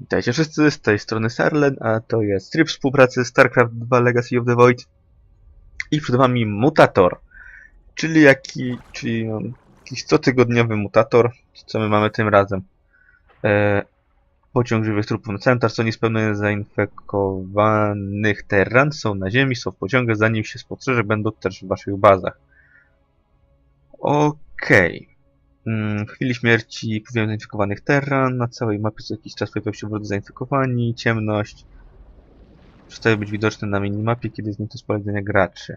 Witajcie wszyscy, z tej strony Sarlen, a to jest tryb współpracy StarCraft 2 Legacy of the Void i przed wami mutator, czyli jaki, czyli no, jakiś cotygodniowy mutator, co my mamy tym razem. E, pociąg żywych trupów na cmentarz, co niespełnione zainfekowanych terran są na ziemi, są w pociągach, zanim się spostrzeże, będą też w waszych bazach. Okej. Mm, W chwili śmierci powiem zainfekowanych terran. Na całej mapie co jakiś czas pojawiają się wrocy zainfekowani, ciemność. Przestaje być widoczny na minimapie, kiedy znikną z polecenia graczy.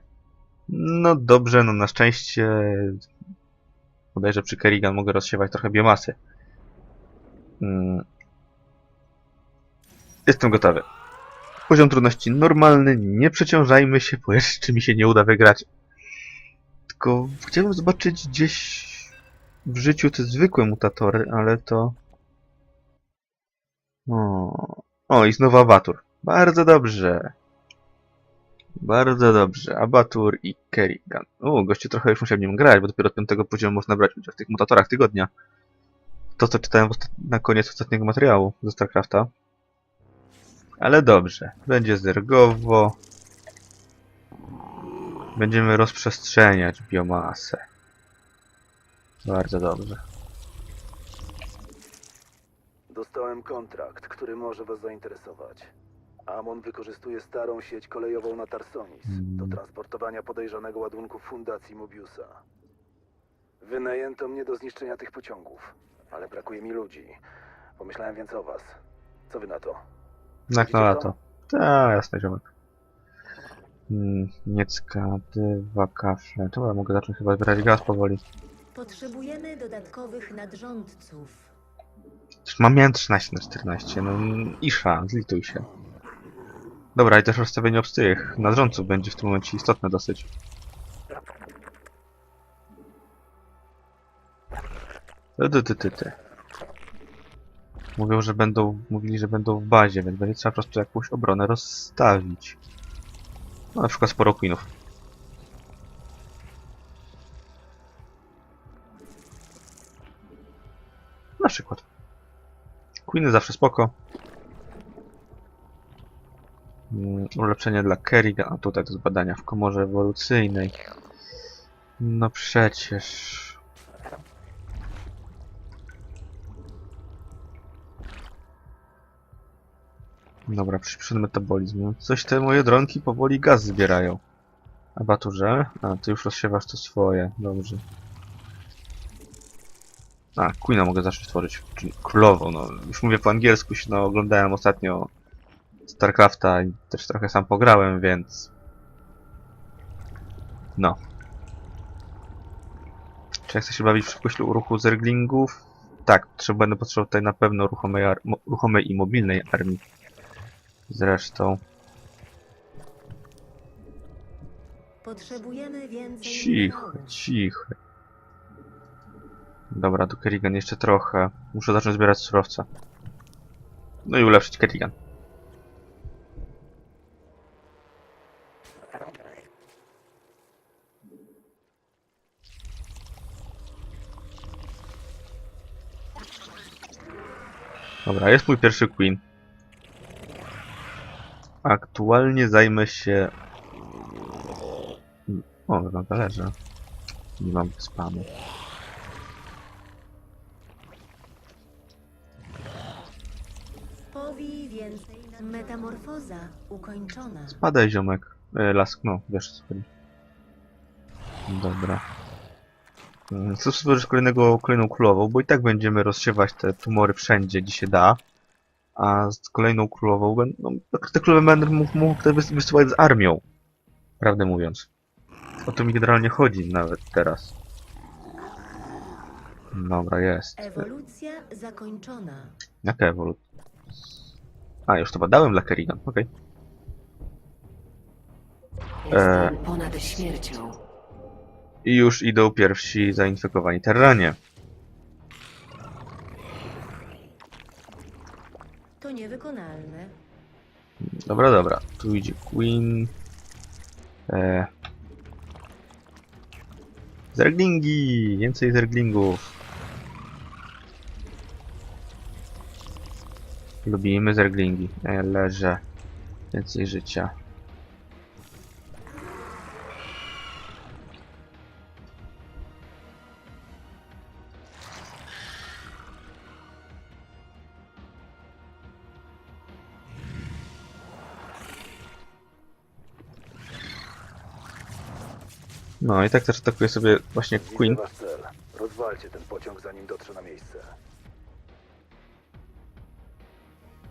No dobrze, no na szczęście bodajże przy Kerrigan mogę rozsiewać trochę biomasy. Mm. Jestem gotowy. Poziom trudności normalny, nie przeciążajmy się, bo jeszcze mi się nie uda wygrać. Tylko chciałbym zobaczyć gdzieś w życiu te zwykłe mutatory, ale to... O, o i znowu abatur. Bardzo dobrze. Bardzo dobrze. Abatur i Kerrigan. O, goście trochę już musiał nim grać, bo dopiero od piątego poziomu można brać udział w tych mutatorach tygodnia. To, co czytałem na koniec ostatniego materiału ze StarCrafta. Ale dobrze. Będzie zergowo. Będziemy rozprzestrzeniać biomasę. Bardzo dobrze. Dostałem kontrakt, który może Was zainteresować. Amon wykorzystuje starą sieć kolejową na Tarsonis Mm. do transportowania podejrzanego ładunku Fundacji Mobiusa. Wynajęto mnie do zniszczenia tych pociągów, ale brakuje mi ludzi. Pomyślałem więc o Was. Co Wy na to? Jak na Widzicie lato. Tak, jasne, ziomek. Mm, Niecka, dwa kafle. Dobra, mogę zacząć chyba zbierać gaz powoli. Potrzebujemy dodatkowych nadrządców. Mam miałem 13 na 14, no isza, zlituj się. Dobra, i też rozstawienie obstych nadrządców będzie w tym momencie istotne dosyć. Ty, ty, ty, ty. Mówią, że będą, mówili, że będą w bazie, więc będzie trzeba po prostu jakąś obronę rozstawić. No, na przykład sporo queenów. Przykład. Queeny zawsze spoko. Mm, Ulepszenie dla Kerriga, a tutaj to jest badania w komorze ewolucyjnej. No przecież. Dobra, przyspieszony metabolizm. Coś te moje dronki powoli gaz zbierają. A baturze? A, ty już rozsiewasz to swoje. Dobrze. A, Queena mogę zacząć tworzyć, czyli królową, no. Już mówię po angielsku, się, no, oglądałem ostatnio StarCrafta i też trochę sam pograłem, więc... No. Czy ja chcę się bawić w szybkość ruchu zerglingów? Tak, trzeba, będę potrzebował tutaj na pewno ruchomej, ruchomej i mobilnej armii. Zresztą. Potrzebujemy więcej Cicho, cicho. Dobra, do Kerrigan jeszcze trochę. Muszę zacząć zbierać surowce. No i ulepszyć Kerrigan. Dobra, jest mój pierwszy Queen. Aktualnie zajmę się o, na talerze. Nie mam spamu. Ukończona. Spadaj, ziomek. E, lask, no, wiesz co chodzi. Dobra. Mm, Chcę stworzyć kolejnego, kolejną królową, bo i tak będziemy rozsiewać te tumory wszędzie, gdzie się da. A z kolejną królową będą... No, te królowe będę mógł, mógł wysyłać z armią. Prawdę mówiąc. O to mi generalnie chodzi nawet teraz. Dobra, jest. Ewolucja zakończona. Jaka ewolucja? A, już to badałem dla Kerrigan, okej. Jestem ponad śmiercią. I już idą pierwsi zainfekowani terranie. To niewykonalne. Dobra, dobra. Tu idzie Queen. E... Zerglingi! Więcej zerglingów. Lubimy zerglingi. E, leżę. Więcej życia. No i tak też atakuje sobie właśnie Queen. Widzę wasz cel. Rozwalcie ten pociąg, zanim dotrze na miejsce.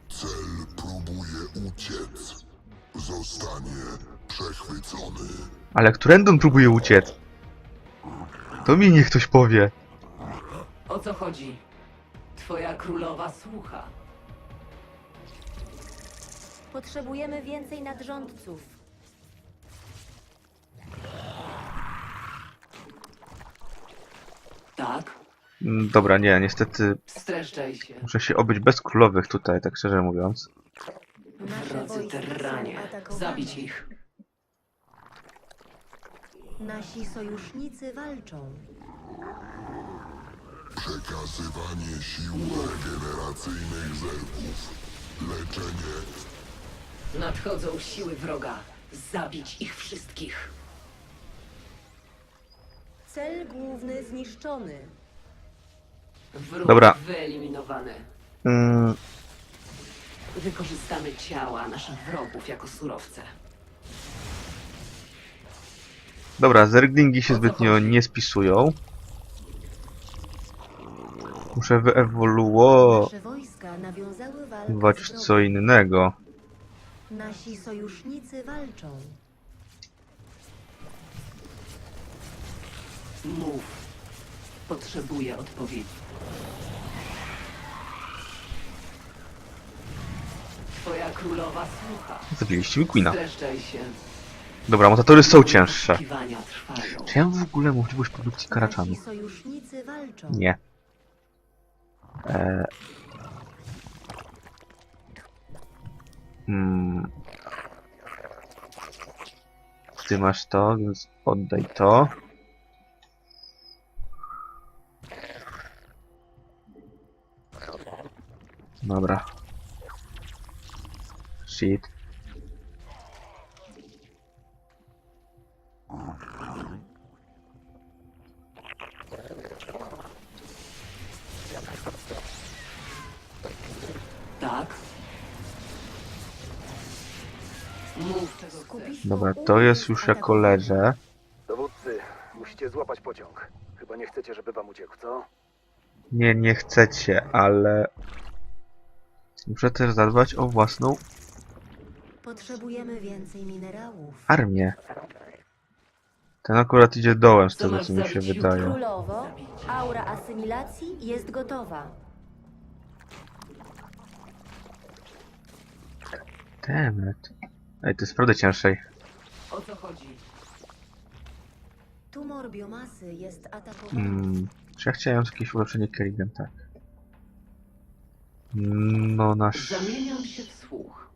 Cel próbuje uciec. Zostanie przechwycony. Ale którędy on próbuje uciec? To mi niech ktoś powie. O co chodzi? Twoja królowa słucha. Potrzebujemy więcej nadrządców. Tak? Mm, Dobra, nie, niestety Streszczaj się. muszę się obyć bez królowych tutaj, tak szczerze mówiąc. Nasze Drodzy wojska są terranie, atakowane. zabić ich. Nasi sojusznicy walczą. Przekazywanie sił regeneracyjnych zergów. Leczenie Nadchodzą siły wroga. Zabić ich wszystkich. Cel główny zniszczony. Wróg Dobra. wyeliminowany. Mm, Wykorzystamy ciała naszych wrogów jako surowce. dobra, zerglingi się zbytnio nie spisują. Muszę wyewoluować Nasze wojska nawiązały walkę w z co innego. Nasi sojusznicy walczą. Mów. Potrzebuję odpowiedzi. Twoja królowa słucha. Zabiliście mi Queena. Się. Dobra, mutatory są cięższe. Trwają. Czy ja mam w ogóle możliwość produkcji karaczanu? Nasi sojusznicy walczą. Nie. E... Hmm. Ty masz to, więc oddaj to. Dobra. Shit. Tak? Dobra, to jest już jako leże. Dowódcy, musicie złapać pociąg. Chyba nie chcecie, żeby wam uciekł, co? Nie, nie chcecie, ale... Muszę też zadbać o własną Potrzebujemy więcej minerałów. armię. Ten akurat idzie dołem, z Co tego co mi się wydaje. Królowo, aura asymilacji jest gotowa. Demet. Ej, to jest naprawdę cięższej. O co chodzi? Tumor biomasy jest atakowany. Mm, czy ja chciałem jakieś ulepszenie Kerrigan? Tak. No, na Zamieniam się w słuch.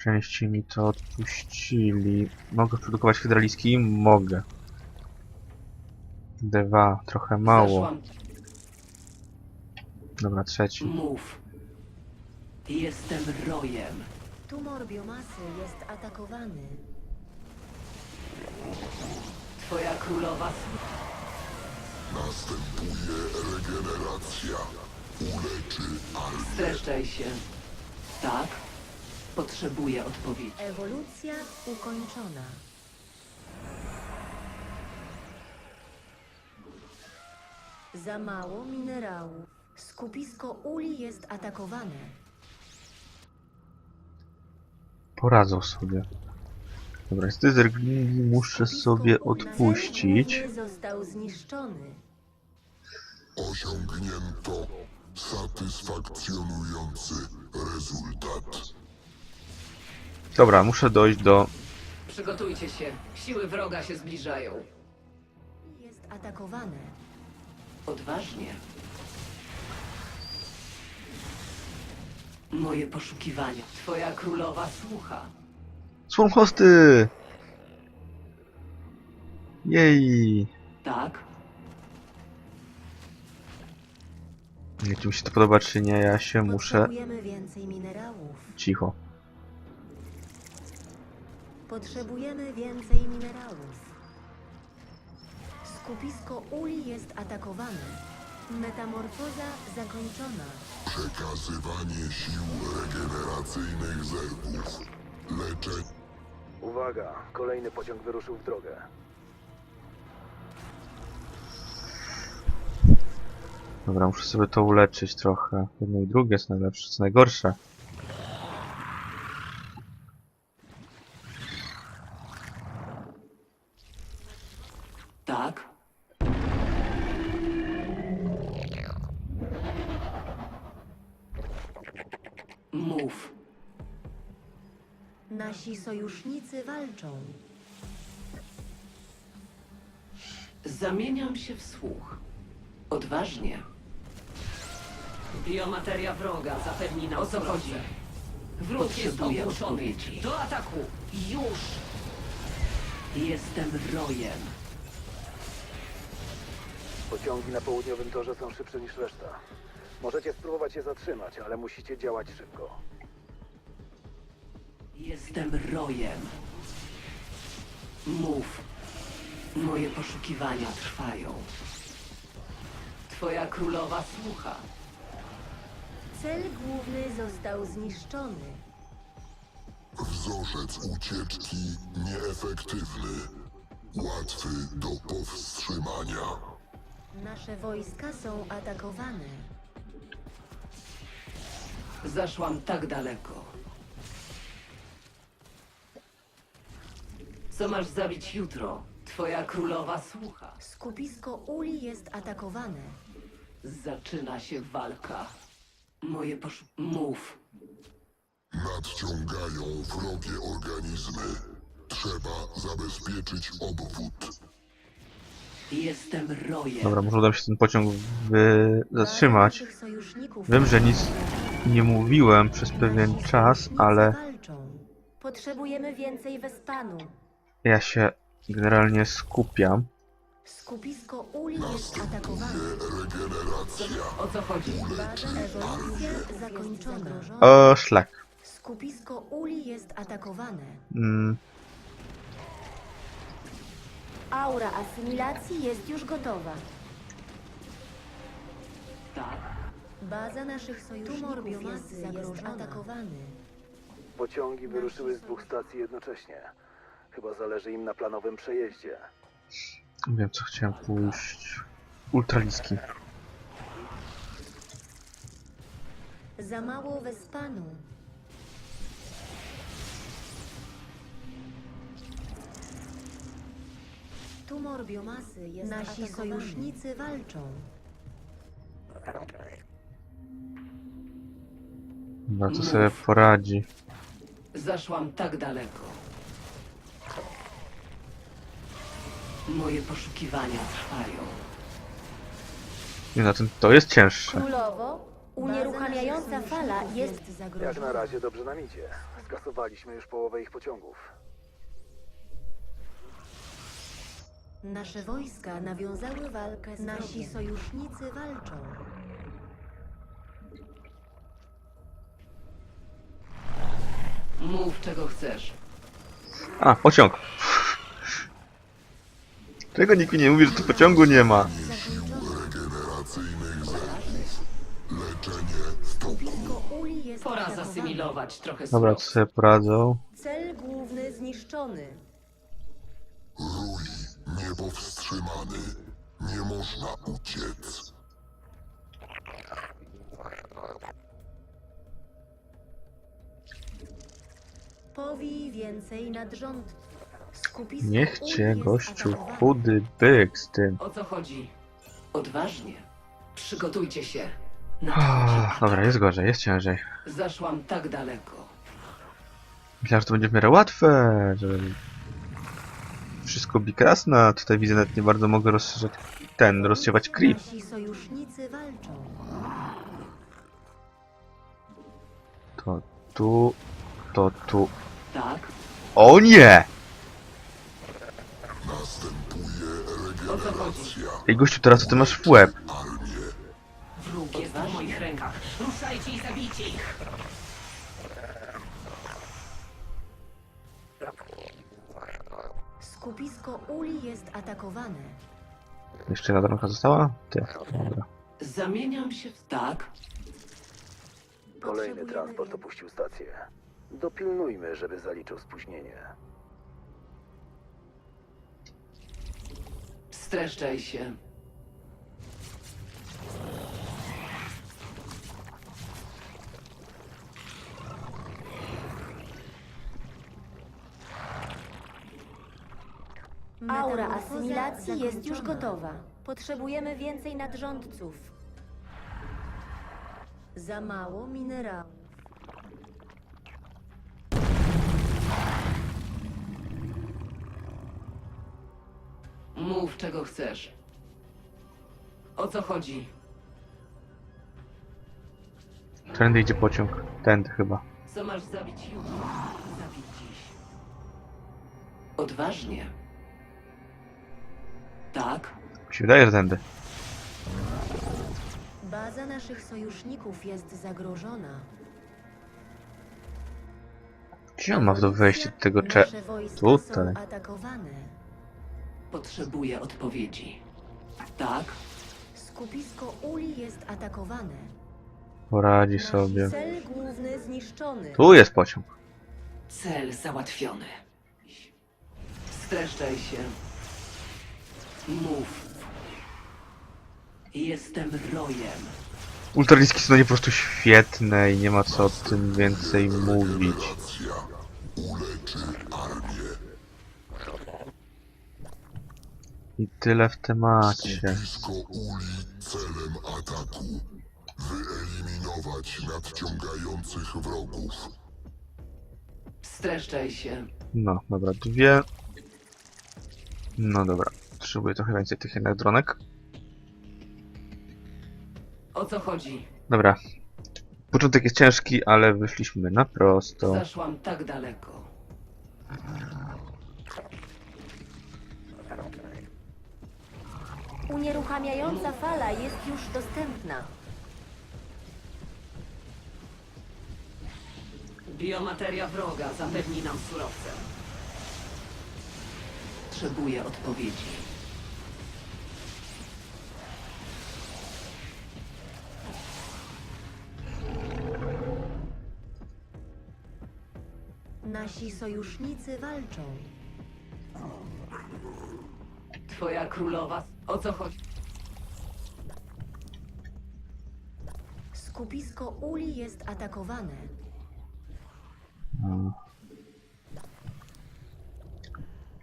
szczęście mi to odpuścili. Mogę produkować hydraliski? Mogę. Dwa, trochę mało. Zaszłam. Dobra, trzeci. Mów. Jestem rojem. Tumor biomasy jest atakowany. Twoja królowa słucha. następuje regeneracja. Uleczy armię. Streszczaj się. Tak? Potrzebuję odpowiedzi. Ewolucja ukończona. Za mało minerałów. Skupisko uli jest atakowane. Poradzą sobie. Dobra, z tej zerglingi muszę sobie odpuścić. został zniszczony. Osiągnięto satysfakcjonujący rezultat. Dobra, muszę dojść do... Przygotujcie się. Siły wroga się zbliżają. Jest atakowane. Odważnie. Moje poszukiwania. Twoja królowa słucha. Swarm hosty! Jej! Tak? Czy mi się to podoba, czy nie, ja się muszę... Potrzebujemy więcej minerałów. Cicho. Potrzebujemy więcej minerałów. Skupisko uli jest atakowane. Metamorfoza zakończona. Przekazywanie sił regeneracyjnych zergów. Leczenie. Uwaga, kolejny pociąg wyruszył w drogę. Dobra, muszę sobie to uleczyć trochę. Jedno i drugie jest najlepsze, co najgorsze. Tak? Mów. Nasi sojusznicy walczą. Zamieniam się w słuch. Odważnie. Biomateria wroga zapewni nam O co chodzi? Wróg jest ogłuszony. Do ataku! Już! Jestem rojem. Pociągi na południowym torze są szybsze niż reszta. Możecie spróbować je zatrzymać, ale musicie działać szybko. Jestem rojem. Mów. Moje poszukiwania trwają. Twoja królowa słucha. Cel główny został zniszczony. Wzorzec ucieczki nieefektywny. Łatwy do powstrzymania. Nasze wojska są atakowane. Zaszłam tak daleko. Co masz zabić jutro? Twoja królowa słucha. Skupisko uli jest atakowane. Zaczyna się walka. Moje poszu... Mów. Nadciągają wrogie organizmy. Trzeba zabezpieczyć obwód. Jestem rojem. Dobra, może uda mi się ten pociąg wy... zatrzymać. Wiem, że nic nie mówiłem przez pewien czas, ale. Potrzebujemy więcej Wespanu. ja się generalnie skupiam. Skupisko uli jest atakowane. Regeneracja. O co chodzi? Ewolucja zakończona. O, szlak. Skupisko uli jest atakowane. Mm, Aura asymilacji jest już gotowa. Tak. Baza naszych sojuszników jest zagrożona. atakowany. Pociągi wyruszyły z dwóch stacji jednocześnie. Chyba zależy im na planowym przejeździe. Wiem, co chciałem pójść. Ultraliski. Za mało Wespanu. Tumor biomasy jest Nasi sojusznicy walczą. Dobra, to sobie poradzi. Zaszłam tak daleko. Moje poszukiwania trwają. Nie no, ten, to jest cięższe. Królowo, unieruchamiająca fala jest Jak zagrożona. na razie dobrze nam idzie. Skasowaliśmy już połowę ich pociągów. Nasze wojska nawiązały walkę z Nasi sojusznicy walczą. Mów czego chcesz. A, pociąg. Czego nikt mi nie mówi, że tu pociągu nie ma? Pora zasymilować trochę Dobra, srok. sobie poradzą. Cel główny zniszczony. Rój niepowstrzymany. Nie można uciec. Powij więcej nadrząd. Skupisko Niech cię, gościu, chudy byk z tym. O co chodzi? Odważnie. Przygotujcie się. Ah, Nadchodzi Dobra, atak. jest gorzej, jest ciężej. Zaszłam tak daleko. Myślałem, że to będzie w miarę łatwe, że wszystko bikrasne, a tutaj widzę nawet nie bardzo mogę rozszerzać ten, rozsiewać creep. Nasi sojusznicy walczą. To tu, to tu. Tak? O nie! Ej gościu, teraz to ty masz w łeb. Wróg jest odważny. ich! Skupisko Uli jest atakowane. Jeszcze jedna dronka została? Ty. Dobra. Zamieniam się w... Tak? Kolejny Potrzebujemy transport opuścił stację. Dopilnujmy, żeby zaliczył spóźnienie. Streszczaj się. Aura Metamorfoza asymilacji jest już zakończona. gotowa. Potrzebujemy więcej nadrządców. Za mało minerałów. Mów, czego chcesz. O co chodzi? Tędy idzie pociąg. Tędy chyba. Co masz zabić jutro? Zabić dziś. Odważnie. Tak? Mi się wydaje, że tędy. Baza naszych sojuszników jest zagrożona. Gdzie on ma do wejścia do tego cze... Nasze wojska Tutaj. są atakowane. Potrzebuję odpowiedzi. Tak? Skupisko Uli jest atakowane. Poradzi Nasz sobie. cel główny zniszczony. Tu jest pociąg. Cel załatwiony. Streszczaj się. Mów. Jestem rojem. Ultraliski są nie po prostu świetne i nie ma co o tym więcej mówić. Uleczy armię. I tyle w temacie. Uli celem ataku. Wyeliminować nadciągających wrogów. Streszczaj się. No, dobra, dwie. No dobra. Potrzebuję trochę więcej tych jednak dronek. O co chodzi? Dobra. Początek jest ciężki, ale wyszliśmy na prosto. Zaszłam tak daleko. Unieruchamiająca fala jest już dostępna. Biomateria wroga zapewni nam surowce. Potrzebuję odpowiedzi. Nasi sojusznicy walczą. Twoja królowa. O co chodzi? Skupisko Uli jest atakowane.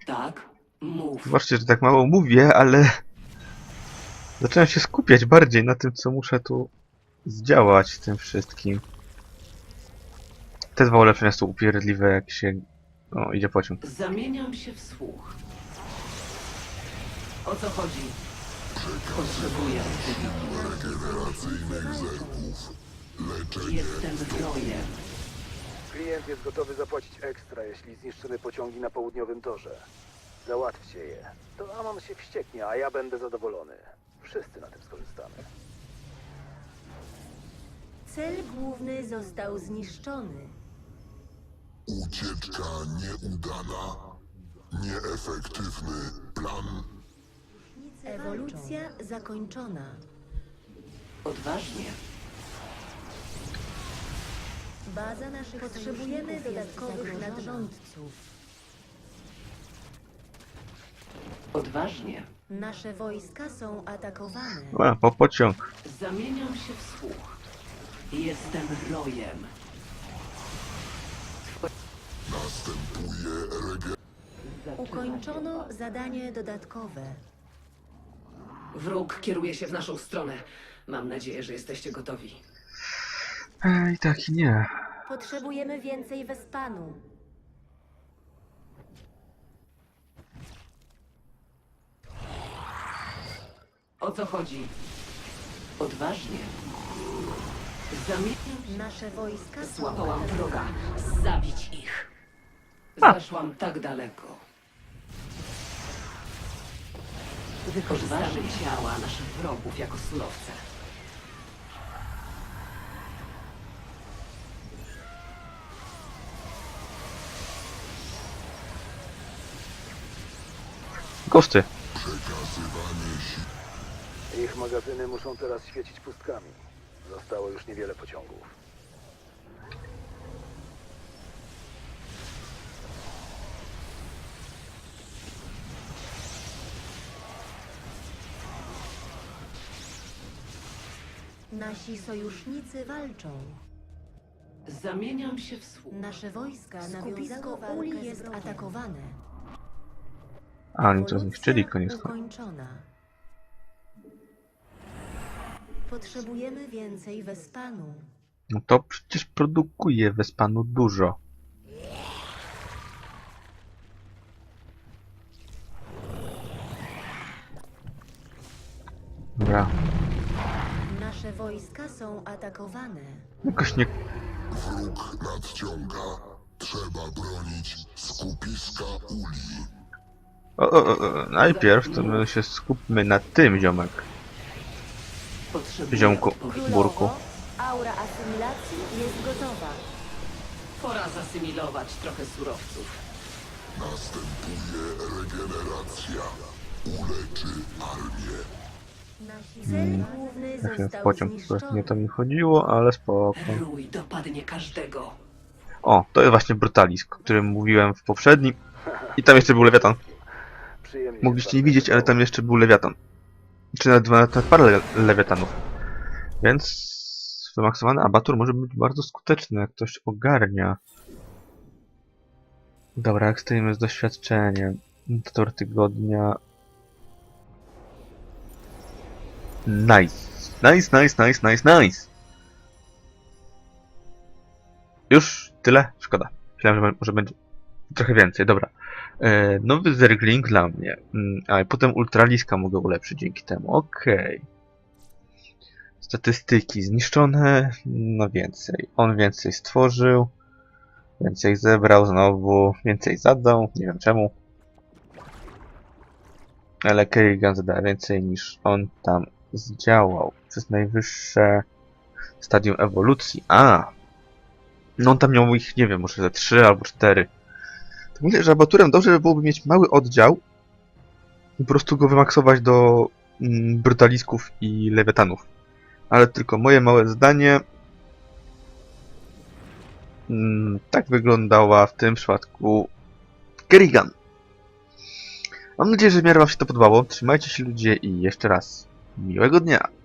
Tak? Mów. Zobaczcie, że tak mało mówię, ale zacząłem się skupiać bardziej na tym, co muszę tu zdziałać w tym wszystkim. Te dwa ulepszenia są upierdliwe, jak się... O, idzie pociąg. Zamieniam się w słuch. O co chodzi? Potrzebuję. Regeneracyjnych zergów. Leczenie Jestem rojem. Klient jest gotowy zapłacić ekstra, jeśli zniszczymy pociągi na południowym torze. Załatwcie je. To Amon się wścieknie, a ja będę zadowolony. Wszyscy na tym skorzystamy. Cel główny został zniszczony. Ucieczka nieudana. Nieefektywny plan. Ewolucja zakończona. Odważnie. Baza naszych Potrzebujemy sojuszników jest dodatkowych zagrożona. nadrządców. Odważnie. Nasze wojska są atakowane. A, po pociąg. Zamieniam się w słuch. Jestem rojem. Ukończono zadanie dodatkowe. Wróg kieruje się w naszą stronę. Mam nadzieję, że jesteście gotowi. Ej, tak i nie. Potrzebujemy więcej Wespanu. O co chodzi? Odważnie. Zamieniam Nasze wojska są Złapałam wroga. Zabić ich. Zaszłam tak daleko. Wykorzystamy ciała naszych wrogów jako surowce. Ghosty. Ich magazyny muszą teraz świecić pustkami. Zostało już niewiele pociągów. Nasi sojusznicy walczą. Zamieniam się w słuch. Nasze wojska Skupisko nawiązały walkę Uli jest atakowane. A, oni to zniszczyli, koniec. ukończona. Potrzebujemy więcej Wespanu. No to przecież produkuje Wespanu dużo. Dobra, Nasze wojska są atakowane. jakoś nie... Wróg nadciąga. Trzeba bronić skupiska uli. O, o, o, o, najpierw to my się skupmy na tym, ziomek. Potrzebuję Ziomku. odpowiedzi. Burku. aura asymilacji jest gotowa. Pora zasymilować trochę surowców. Następuje regeneracja. Uleczy armię. Mm. się w pociąg nie to mi chodziło, ale spoko. Rój dopadnie każdego. O, to jest właśnie Brutalisk, o którym mówiłem w poprzednim. I tam jeszcze był Lewiatan. Przyjemnie Mogliście nie widzieć, ale tam jeszcze był Lewiatan. Czy nawet, dwa- nawet parę le Lewiatanów. Więc wymaksowany abatur może być bardzo skuteczny, jak ktoś ogarnia. Dobra, jak stoimy z doświadczeniem. Tor tygodnia. Nice. Nice, nice, nice, nice, nice. Już tyle? Szkoda. Myślałem, że może będzie trochę więcej. Dobra. E, nowy zergling dla mnie. Mm, A i potem ultraliska mogę ulepszyć dzięki temu. Okej. Statystyki zniszczone. No więcej. On więcej stworzył. Więcej zebrał znowu. Więcej zadał. Nie wiem czemu. Ale Kerrigan zada więcej niż on tam zdziałał. Przez najwyższe stadium ewolucji. A! No on tam miał ich, nie wiem, może ze 3 albo 4. To myślę, że abaturem dobrze by byłoby mieć mały oddział i po prostu go wymaksować do mm, brutalisków i lewiatanów. Ale tylko moje małe zdanie. Mm, tak wyglądała w tym przypadku Kerrigan. Mam nadzieję, że w miarę Wam się to podobało. Trzymajcie się ludzie i jeszcze raz miłego dnia.